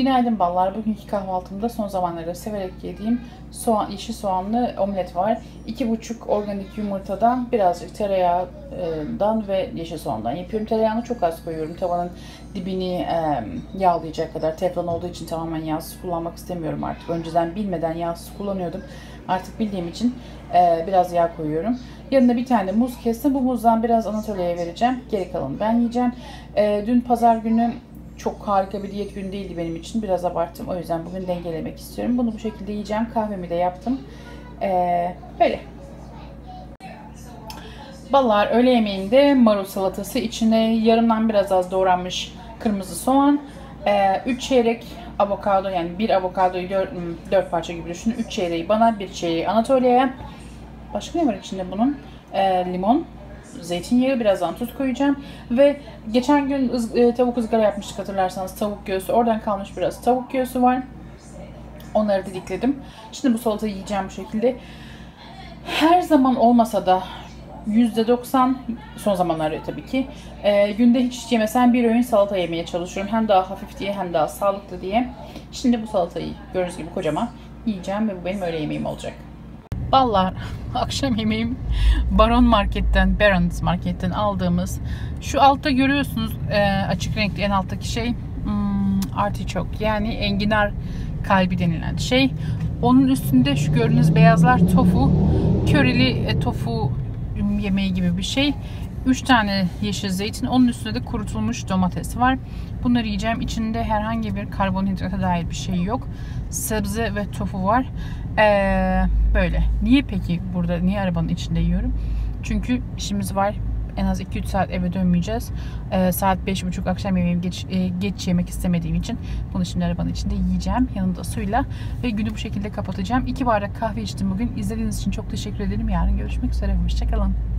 Günaydın ballar. Bugünkü kahvaltımda son zamanlarda severek yediğim soğan, yeşil soğanlı omlet var. 2,5 organik yumurtadan birazcık tereyağından ve yeşil soğandan yapıyorum. Tereyağını çok az koyuyorum. Tavanın dibini e, yağlayacak kadar. Teflon olduğu için tamamen yağsız kullanmak istemiyorum artık. Önceden bilmeden yağsız kullanıyordum. Artık bildiğim için e, biraz yağ koyuyorum. Yanına bir tane muz kestim. Bu muzdan biraz Anatolia'ya vereceğim. Geri kalanı ben yiyeceğim. E, dün pazar günü çok harika bir diyet günü değildi benim için. Biraz abarttım. O yüzden bugün dengelemek istiyorum. Bunu bu şekilde yiyeceğim. Kahvemi de yaptım. Ee, böyle. Ballar öğle yemeğinde marul salatası. içine yarımdan biraz az doğranmış kırmızı soğan. 3 ee, çeyrek avokado yani bir avokadoyu 4, 4 hmm, parça gibi düşünün. 3 çeyreği bana, bir çeyreği Anatolia'ya. Başka ne var içinde bunun? Ee, limon, zeytinyağı, birazdan tuz koyacağım. Ve geçen gün e, tavuk ızgara yapmıştık hatırlarsanız tavuk göğsü. Oradan kalmış biraz tavuk göğsü var. Onları didikledim. Şimdi bu salatayı yiyeceğim bu şekilde. Her zaman olmasa da %90 son zamanlarda tabii ki e, günde hiç yemesen bir öğün salata yemeye çalışıyorum. Hem daha hafif diye hem daha sağlıklı diye. Şimdi bu salatayı gördüğünüz gibi kocaman yiyeceğim ve bu benim öğle yemeğim olacak. Ballar akşam yemeğim Baron Market'ten, Barons Market'ten aldığımız şu altta görüyorsunuz e, açık renkli en alttaki şey hmm, artiçok yani enginar kalbi denilen şey. Onun üstünde şu gördüğünüz beyazlar tofu, körili e, tofu yemeği gibi bir şey. 3 tane yeşil zeytin. Onun üstünde de kurutulmuş domates var. Bunları yiyeceğim. İçinde herhangi bir karbonhidrata dair bir şey yok. Sebze ve tofu var. Ee, böyle. Niye peki burada, niye arabanın içinde yiyorum? Çünkü işimiz var. En az 2-3 saat eve dönmeyeceğiz. Ee, saat 5.30 akşam yemeğimi geç, e, geç yemek istemediğim için bunu şimdi arabanın içinde yiyeceğim. Yanında suyla. Ve günü bu şekilde kapatacağım. 2 bardak kahve içtim bugün. İzlediğiniz için çok teşekkür ederim. Yarın görüşmek üzere. Hoşçakalın.